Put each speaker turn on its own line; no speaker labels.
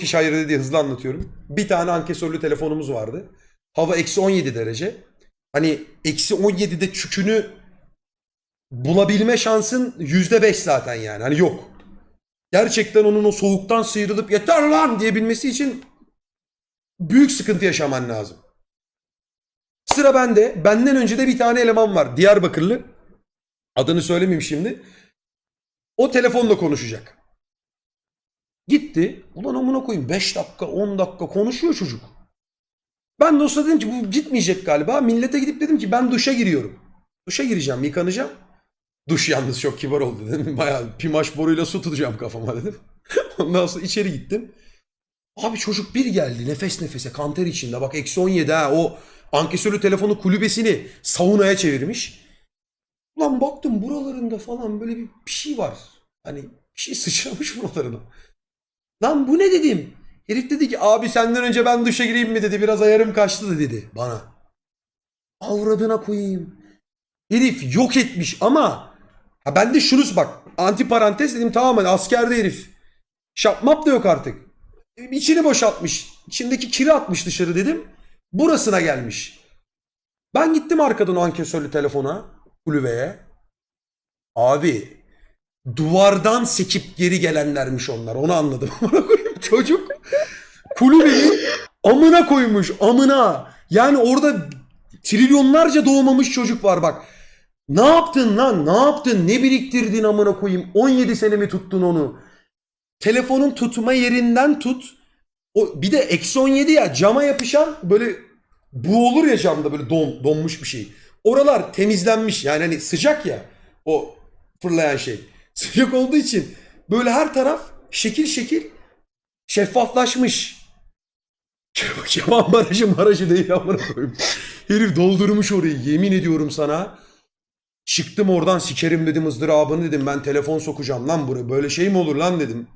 kişi hayır diye hızlı anlatıyorum. Bir tane ankesörlü telefonumuz vardı. Hava eksi 17 derece. Hani eksi 17'de çükünü bulabilme şansın yüzde beş zaten yani. Hani yok. Gerçekten onun o soğuktan sıyrılıp yeter lan diyebilmesi için büyük sıkıntı yaşaman lazım. Sıra bende. Benden önce de bir tane eleman var. Diyarbakırlı. Adını söylemeyeyim şimdi. O telefonla konuşacak. Gitti. Ulan amına koyayım 5 dakika 10 dakika konuşuyor çocuk. Ben de o dedim ki bu gitmeyecek galiba. Millete gidip dedim ki ben duşa giriyorum. Duşa gireceğim yıkanacağım. Duş yalnız çok kibar oldu dedim. Bayağı pimaş boruyla su tutacağım kafama dedim. Ondan sonra içeri gittim. Abi çocuk bir geldi nefes nefese kanter içinde. Bak eksi 17 ha o ankesörlü telefonu kulübesini saunaya çevirmiş. Ulan baktım buralarında falan böyle bir, bir şey var. Hani bir şey sıçramış buralarına. Lan bu ne dedim. Herif dedi ki abi senden önce ben duşa gireyim mi dedi. Biraz ayarım kaçtı da dedi bana. Avradına koyayım. Herif yok etmiş ama ha ben de şunu bak anti parantez dedim tamam hadi askerde herif. Şapmap da yok artık. İçini boşaltmış. İçindeki kiri atmış dışarı dedim. Burasına gelmiş. Ben gittim arkadan o ankesörlü telefona. Kulübeye. Abi duvardan sekip geri gelenlermiş onlar. Onu anladım. Çocuk kulübeyi amına koymuş. Amına. Yani orada trilyonlarca doğmamış çocuk var bak. Ne yaptın lan? Ne yaptın? Ne biriktirdin amına koyayım? 17 sene mi tuttun onu? Telefonun tutma yerinden tut. O bir de eksi 17 ya cama yapışan böyle bu olur ya camda böyle don, donmuş bir şey. Oralar temizlenmiş yani hani sıcak ya o fırlayan şey. Sıcak olduğu için böyle her taraf şekil şekil şeffaflaşmış. Kemal barajı marajı değil amına koyayım. Herif doldurmuş orayı yemin ediyorum sana. Çıktım oradan sikerim dedim ızdırabını dedim ben telefon sokacağım lan buraya böyle şey mi olur lan dedim.